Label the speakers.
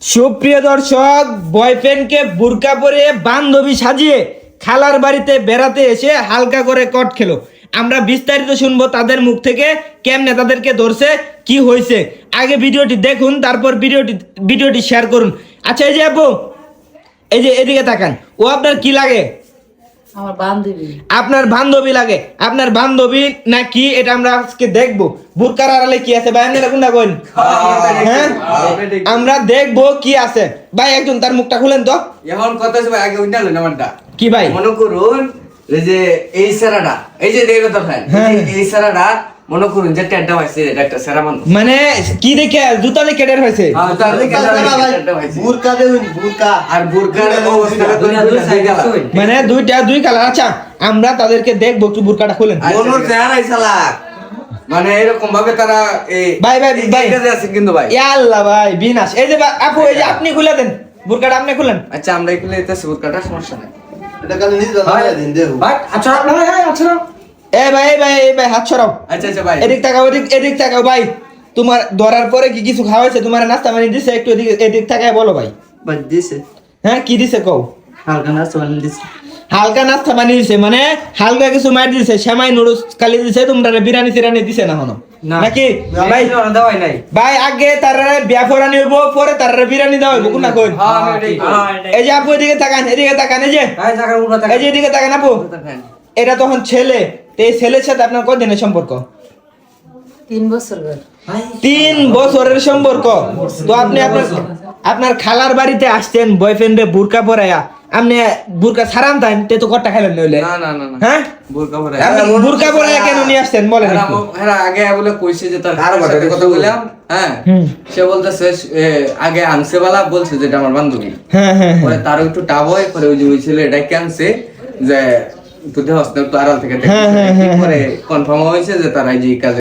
Speaker 1: সুপ্রিয় দর্শক, বয়ফ্রেন্ডকে বুরকা পরে বান্ধবী সাজিয়ে খালার বাড়িতে বেড়াতে এসে হালকা করে কট খেলো। আমরা বিস্তারিত শুনব তাদের মুখ থেকে, কেমনে তাদেরকে ধরছে, কি হয়েছে। আগে ভিডিওটি দেখুন, তারপর ভিডিওটি ভিডিওটি শেয়ার করুন। আচ্ছা এই যে আপু, এই যে এদিকে তাকান। ও আপনার কি লাগে?
Speaker 2: আমার বান্ধবী।
Speaker 1: আপনার বান্ধবী লাগে। আপনার বান্ধবী না কি এটা আমরা আজকে দেখব। বুরকার আড়ালে কি আছে? ভাই আপনারা কোনটা কইন? হ্যাঁ? আমরা দেখব কি আছে। ভাই একজন তার মুখটা খুলেন তো।
Speaker 3: এখন কথা আছে ভাই, আগে ওইটা লেন আমারটা
Speaker 1: কি ভাই?
Speaker 3: মনে করুন এই যে এই সারাটা এই যে দেখো তো ভাই
Speaker 1: হ্যাঁ।
Speaker 3: এই সেরাটা মনে করুন যে হয়েছে এটা একটা সেরা মানুষ।
Speaker 1: মানে কি দেখে? জুতা দেখে ডের হয়েছে।
Speaker 3: হ্যাঁ, হয়েছে।
Speaker 4: বুরকা দেউন বুরকা।
Speaker 3: আর বুরকার।
Speaker 1: মানে দুইটা দুই কালার। আচ্ছা আমরা তাদেরকে দেখব একটু বুরকাটা খুলেন।
Speaker 3: মনোর চালাক। মানে এরকম ভাবে তারা এই
Speaker 1: ভাই, ভাই, ভাই।
Speaker 3: কিন্তু ভাই।
Speaker 1: আল্লাহ ভাই বিনাশ। এই যে আপু এই যে আপনি খুলে দেন। বুরকাটা আপনি খুলেন।
Speaker 3: আচ্ছা আমরা বুরকাটা সমস্যা নাই।
Speaker 4: এটা কালে নিজ
Speaker 2: আচ্ছা আচ্ছা
Speaker 1: এ ভাই এই ভাই এই ভাই হাত ছড়াও
Speaker 3: আচ্ছা আচ্ছা ভাই।
Speaker 1: এদিক তাকাও এদিক এদিক তাকাও ভাই। তোমার ধরার পরে কি কিছু খাওয়াইছে তোমার নাস্তা মানে দিছে? একটু এদিক এদিক তাকায় বলো ভাই।
Speaker 4: বাদ দিছে।
Speaker 1: হ্যাঁ কি দিছে কও?
Speaker 4: হালকা না সোয়াল দিছে।
Speaker 1: হালকা নাস্তা বানিয়ে দিছে মানে হালকা কিছু মার দিছে সেমাই নুডলস খালি দিছে তোমরা বিরিয়ানি সিরানি দিছে না হনো নাকি? ভাই
Speaker 3: দেওয়াই নাই।
Speaker 1: ভাই আগে তারা বিয়া ফোরানি হইব পরে তারা বিরিয়ানি দেওয়া হইব কোন না কোন
Speaker 3: হ্যাঁ করি।
Speaker 1: এই যে আপু এদিকে তাকান এদিকে তাকান এই যে। এই যে এদিকে তাকান আপু।
Speaker 3: হ্যাঁ।
Speaker 1: এটা তখন ছেলে। তো এই ছেলের সাথে আপনার কদিনের সম্পর্ক?
Speaker 2: তিন বছর
Speaker 1: তিন বছরের সম্পর্ক? তো আপনি আপনার আপনার খালার বাড়িতে আসছেন বয়ফ্রেন্ডে বুরকা পরায়া আপনি বুরকা ছাড়ান তাই তে তো কট্টা খাইলেন নইলে।
Speaker 3: না না না
Speaker 1: হ্যাঁ?
Speaker 3: বুরকা পরে
Speaker 1: আপনি বুরকা পরায়া কেন নিয়ে আসছেন? বলেন
Speaker 3: হ্যাঁ। ও- হ্যাঁ, আগে বলে কইছে যে তার কার সাথে কথা বললাম হ্যাঁ। সে বলতেছে আগে আনছে বালা বলছে যেটা আমার বান্ধবী।
Speaker 1: হ্যাঁ হ্যাঁ হ্যাঁ।
Speaker 3: পরে তার একটু টাব হয় পরে ওই যে ওই ছেলে এটা আনছে যে তুই হস্তের তো আড়াল থেকে দেখতেছে।
Speaker 1: হ্যাঁ, হ্যাঁ, হ্যাঁ,
Speaker 3: পরে কনফার্ম হয়েছে যে তারা এই কাজে